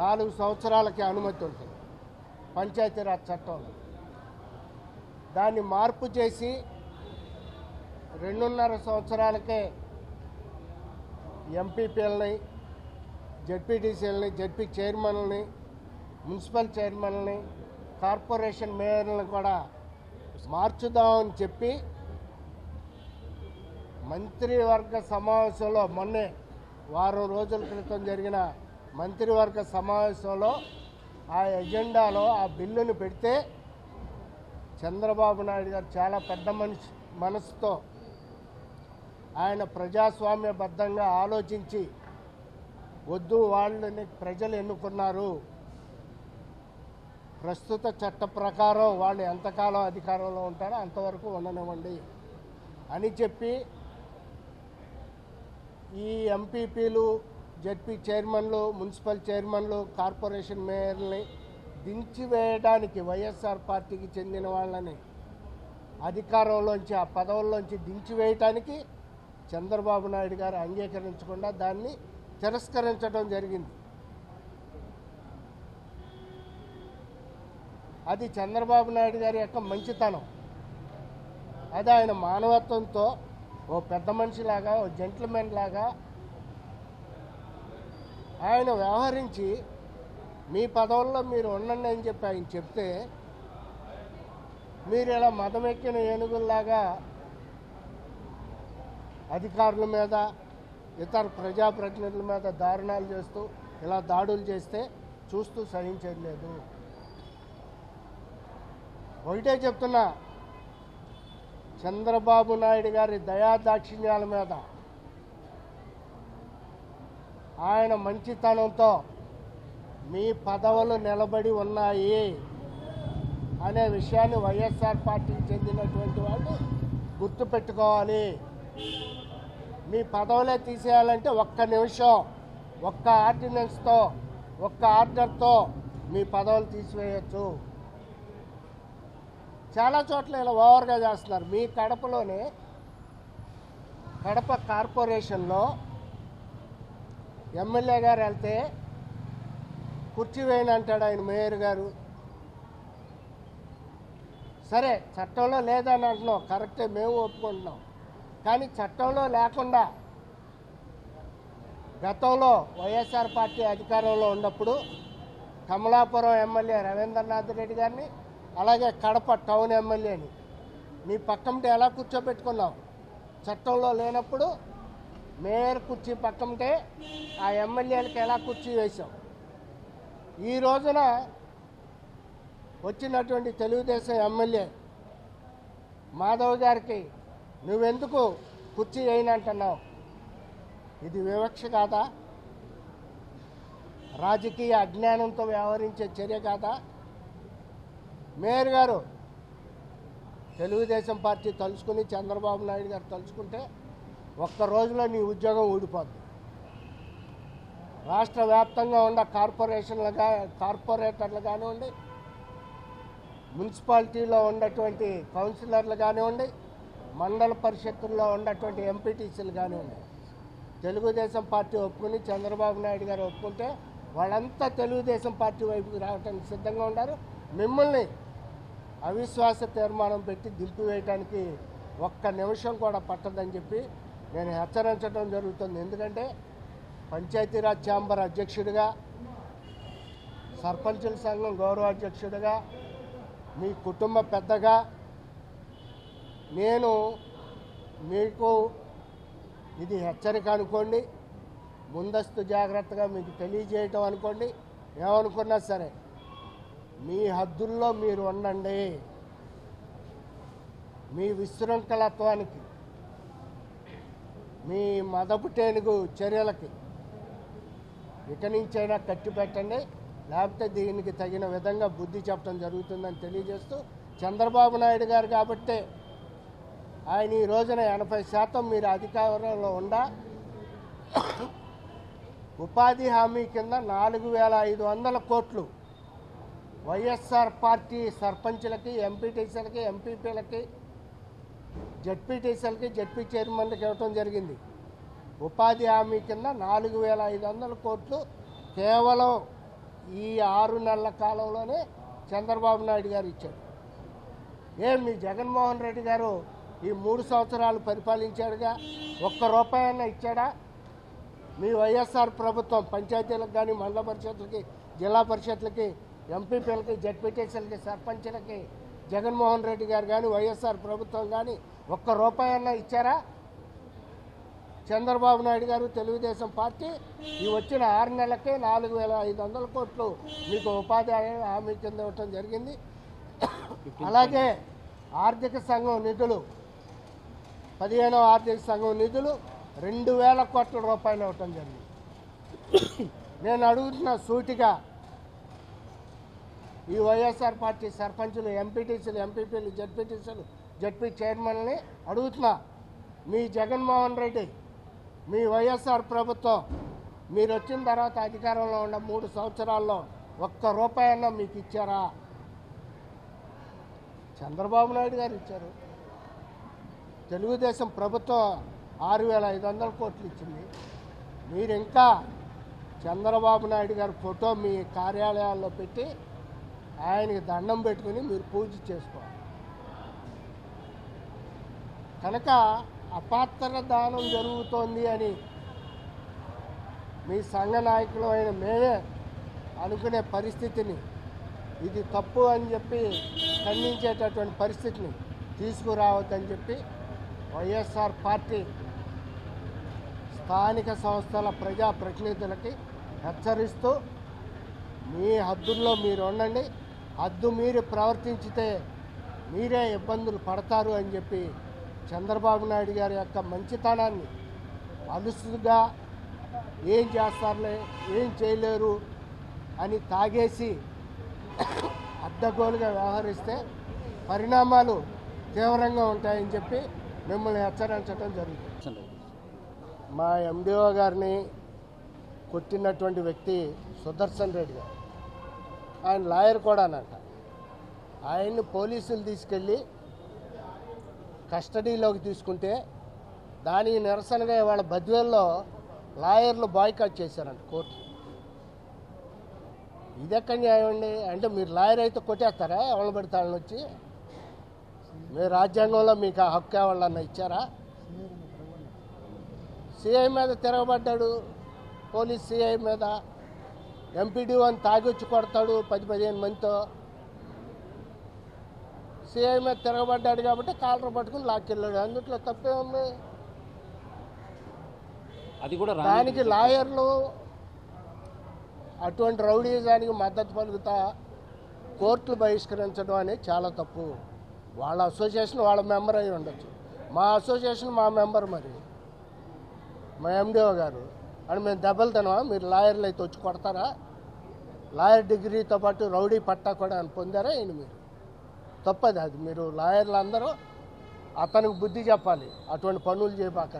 నాలుగు సంవత్సరాలకి అనుమతి ఉంటుంది. పంచాయతీరాజ్ చట్టంలో. దాన్ని మార్పు చేసి రెండున్నర సంవత్సరాలకే ఎంపీపీలని జడ్పీటీసీలని జడ్పీ చైర్మన్ని మున్సిపల్ చైర్మన్ని కార్పొరేషన్ మేయర్లను కూడా మార్చుదామని చెప్పి మంత్రివర్గ సమావేశంలో మొన్నే వారం రోజుల క్రితం జరిగిన మంత్రివర్గ సమావేశంలో ఆ ఎజెండాలో ఆ బిల్లును పెడితే చంద్రబాబు నాయుడు గారు చాలా పెద్ద మనిషి మనసుతో ఆయన ప్రజాస్వామ్యబద్ధంగా ఆలోచించి వద్దు వాళ్ళని ప్రజలు ఎన్నుకున్నారు. ప్రస్తుత చట్ట ప్రకారం వాళ్ళు ఎంతకాలం అధికారంలో ఉంటారో అంతవరకు ఉండనివ్వండి అని చెప్పి ఈ ఎంపీపీలు జడ్పీ చైర్మన్లు మున్సిపల్ చైర్మన్లు కార్పొరేషన్ మేయర్ని దించివేయడానికి వైఎస్ఆర్ పార్టీకి చెందిన వాళ్ళని అధికారంలోంచి ఆ పదవుల్లోంచి దించివేయటానికి చంద్రబాబు నాయుడు గారు అంగీకరించకుండా దాన్ని తిరస్కరించడం జరిగింది. అది చంద్రబాబు నాయుడు గారి యొక్క మంచితనం. అది ఆయన మానవత్వంతో ఓ పెద్ద మనిషిలాగా ఓ జెంట్మెన్ లాగా ఆయన వ్యవహరించి మీ పదవుల్లో మీరు ఉండండి అని చెప్పి ఆయన చెప్తే మీరు ఇలా మదమెక్కిన ఏనుగుల్లాగా అధికారుల మీద ఇతర ప్రజాప్రతినిధుల మీద దారుణాలు చేస్తూ ఇలా దాడులు చేస్తే చూస్తూ సహించలేదు లేదు. ఒకటే చెప్తున్నా చంద్రబాబు నాయుడు గారి దయాదాక్షిణ్యాల మీద ఆయన మంచితనంతో మీ పదవులు నిలబడి ఉన్నాయి అనే విషయాన్ని వైఎస్ఆర్ పార్టీకి చెందినటువంటి వాళ్ళు గుర్తుపెట్టుకోవాలి. మీ పదవులే తీసేయాలంటే ఒక్క నిమిషం ఒక్క ఆర్డినెన్స్తో ఒక్క ఆర్డర్తో మీ పదవులు తీసివేయచ్చు. చాలా చోట్ల ఇలా ఓవర్గా చేస్తున్నారు. మీ కడపలోనే కడప కార్పొరేషన్లో ఎమ్మెల్యే గారు వెళ్తే కుర్చీ వేయండి అంటాడు ఆయన మేయర్ గారు. సరే చట్టంలో లేదని అంటున్నాం. కరెక్టే మేము ఒప్పుకుంటున్నాం. కానీ చట్టంలో లేకుండా గతంలో వైఎస్ఆర్ పార్టీ అధికారంలో ఉన్నప్పుడు కమలాపురం ఎమ్మెల్యే రవీంద్రనాథ్ రెడ్డి గారిని అలాగే కడప టౌన్ ఎమ్మెల్యేని. నీ పక్కంటే ఎలా కూర్చోబెట్టుకున్నావు చట్టంలో లేనప్పుడు మేయర్ కుర్చీ పక్కంటే ఆ ఎమ్మెల్యేలకు ఎలా కుర్చీ వేశాం? ఈ రోజున వచ్చినటువంటి తెలుగుదేశం ఎమ్మెల్యే మాధవ్ గారికి నువ్వెందుకు కుర్చీ వేయనంటున్నావు? ఇది వివక్ష కాదా? రాజకీయ అజ్ఞానంతో వ్యవహరించే చర్య కాదా? మేయర్ గారు తెలుగుదేశం పార్టీ తలుచుకుని చంద్రబాబు నాయుడు గారు తలుచుకుంటే ఒక్క రోజులో నీ ఉద్యోగం ఊడిపోద్ది. రాష్ట్ర వ్యాప్తంగా ఉన్న కార్పొరేషన్లుగా కార్పొరేటర్లు కానివ్వండి మున్సిపాలిటీలో ఉన్నటువంటి కౌన్సిలర్లు కానివ్వండి మండల పరిషత్తుల్లో ఉన్నటువంటి ఎంపీటీసీలు కానివ్వండి తెలుగుదేశం పార్టీ ఒప్పుకుని చంద్రబాబు నాయుడు గారు ఒప్పుకుంటే వాళ్ళంతా తెలుగుదేశం పార్టీ వైపుకి రావడానికి సిద్ధంగా ఉన్నారు మిమ్మల్ని అవిశ్వాస తీర్మానం పెట్టి దింపివేయడానికి ఒక్క నిమిషం కూడా పట్టదని చెప్పి నేను హెచ్చరించడం జరుగుతుంది. ఎందుకంటే పంచాయతీరాజ్ ఛాంబర్ అధ్యక్షుడిగా సర్పంచుల సంఘం గౌరవ అధ్యక్షుడిగా మీ కుటుంబ పెద్దగా నేను మీకు ఇది హెచ్చరిక అనుకోండి ముందస్తు జాగ్రత్తగా మీకు తెలియజేయటం అనుకోండి ఏమనుకున్నా సరే మీ హద్దుల్లో మీరు ఉండండి. మీ విశృంఖలత్వానికి మీ మదపు టేనుగు చర్యలకి ఇక నుంచైనా కట్టి పెట్టండి. లేకపోతే దీనికి తగిన విధంగా బుద్ధి చెప్పడం జరుగుతుందని తెలియజేస్తూ చంద్రబాబు నాయుడు గారు కాబట్టే ఆయన ఈ రోజున ఎనభై శాతం మీరు అధికారంలో ఉండా ఉపాధి హామీ కింద నాలుగు వేల ఐదు వందల కోట్లు వైఎస్ఆర్ పార్టీ సర్పంచులకి ఎంపీటీసీలకి ఎంపీపీలకి జడ్పీటీసీలకి జడ్పీ చైర్మన్లకి ఇవ్వటం జరిగింది. ఉపాధి హామీ కింద నాలుగు వేల ఐదు వందల కోట్లు కేవలం ఈ ఆరు నెలల కాలంలోనే చంద్రబాబు నాయుడు గారు ఇచ్చాడు ఏం మీ జగన్మోహన్ రెడ్డి గారు ఈ మూడు సంవత్సరాలు పరిపాలించాడుగా? ఒక్క రూపాయన్నా ఇచ్చాడా? మీ వైఎస్ఆర్ ప్రభుత్వం పంచాయతీలకు కానీ మండల పరిషత్లకి జిల్లా పరిషత్లకి ఎంపీపీలకి జడ్పీటీసీలకి సర్పంచ్లకి జగన్మోహన్ రెడ్డి గారు కానీ వైఎస్ఆర్ ప్రభుత్వం కానీ ఒక్క రూపాయి ఇచ్చారా? చంద్రబాబు నాయుడు గారు తెలుగుదేశం పార్టీ ఈ వచ్చిన ఆరు నెలలకే నాలుగు వేల ఐదు వందల కోట్లు మీకు ఉపాధి హామీ కింద ఇవ్వటం జరిగింది. అలాగే ఆర్థిక సంఘం నిధులు పదిహేనవ ఆర్థిక సంఘం నిధులు రెండు వేల కోట్ల రూపాయలు ఇవ్వటం జరిగింది. నేను అడుగుతున్న సూటిగా ఈ వైఎస్ఆర్ పార్టీ సర్పంచులు ఎంపీటీసీలు ఎంపీపీలు జడ్పీటీసీలు జడ్పీ చైర్మన్ని అడుగుతున్నా. మీ జగన్మోహన్ రెడ్డి మీ వైఎస్ఆర్ ప్రభుత్వం మీరు వచ్చిన తర్వాత అధికారంలో ఉన్న మూడు సంవత్సరాల్లో ఒక్క రూపాయన్నా మీకు ఇచ్చారా? చంద్రబాబు నాయుడు గారు ఇచ్చారు. తెలుగుదేశం ప్రభుత్వం ఆరు వేల ఐదు వందల కోట్లు ఇచ్చింది. మీరు ఇంకా చంద్రబాబు నాయుడు గారి ఫోటో మీ కార్యాలయాల్లో పెట్టి ఆయనకి దండం పెట్టుకుని మీరు పూజ చేసుకోవాలి. కనుక అపాత్ర దానం జరుగుతోంది అని మీ సంఘ నాయకులు అయిన మేమే అనుకునే పరిస్థితిని ఇది తప్పు అని చెప్పి ఖండించేటటువంటి పరిస్థితిని తీసుకురావద్దని చెప్పి వైఎస్ఆర్ పార్టీ స్థానిక సంస్థల ప్రజా ప్రతినిధులకి హెచ్చరిస్తూ మీ హద్దుల్లో మీరు ఉండండి. హద్దు మీరు ప్రవర్తించితే మీరే ఇబ్బందులు పడతారు అని చెప్పి చంద్రబాబు నాయుడు గారి యొక్క మంచితనాన్ని అలుసుగా ఏం చేస్తారులే ఏం చేయలేరు అని తాగేసి అడ్డగోలుగా వ్యవహరిస్తే పరిణామాలు తీవ్రంగా ఉంటాయని చెప్పి మిమ్మల్ని హెచ్చరించడం జరుగుతుంది. మా ఎండిఓ గారిని కొట్టినటువంటి వ్యక్తి సుదర్శన్ రెడ్డి గారు. ఆయన లాయర్ కూడానంట. ఆయన్ని పోలీసులు తీసుకెళ్ళి కస్టడీలోకి తీసుకుంటే దానికి నిరసనగా ఇవాళ బద్వేల్లో లాయర్లు బాయ్కాట్ చేశారంట కోర్టు. ఇది ఎక్కడ న్యాయం అండి? అంటే మీరు లాయర్ అయితే కొట్టేస్తారా? ఎవరు పెడతాళ్ళని వచ్చి? మీ రాజ్యాంగంలో మీకు ఆ హక్కు ఎవరన్నా ఇచ్చారా? సిఐ మీద తిరగబడ్డాడు. పోలీస్ సిఐ మీద ఎంపీడీ అని తాగొచ్చి కొడతాడు పది పదిహేను మందితో. సిఐ మీద తిరగబడ్డాడు కాబట్టి కాలర్ పట్టుకుని లాక్కెళ్ళాడు. అందుట్లో తప్పే ఉంది. అది కూడా దానికి లాయర్లు అటువంటి రౌడీజానికి మద్దతు పలుకుతా కోర్టులు బహిష్కరించడం అనేది చాలా తప్పు. వాళ్ళ అసోసియేషన్ వాళ్ళ మెంబర్ అయి ఉండొచ్చు. మా అసోసియేషన్ మా మెంబర్ మరి. మా ఎండిఓ గారు. అని మేము దెబ్బలు తినవా మీరు లాయర్లు అయితే వచ్చి కొడతారా? లాయర్ డిగ్రీతో పాటు రౌడీ పట్టా కూడా అని పొందారా ఏంటి మీరు? తప్పది అది. మీరు లాయర్లు అందరూ అతనికి బుద్ధి చెప్పాలి. అటువంటి పనులు చేయబాక.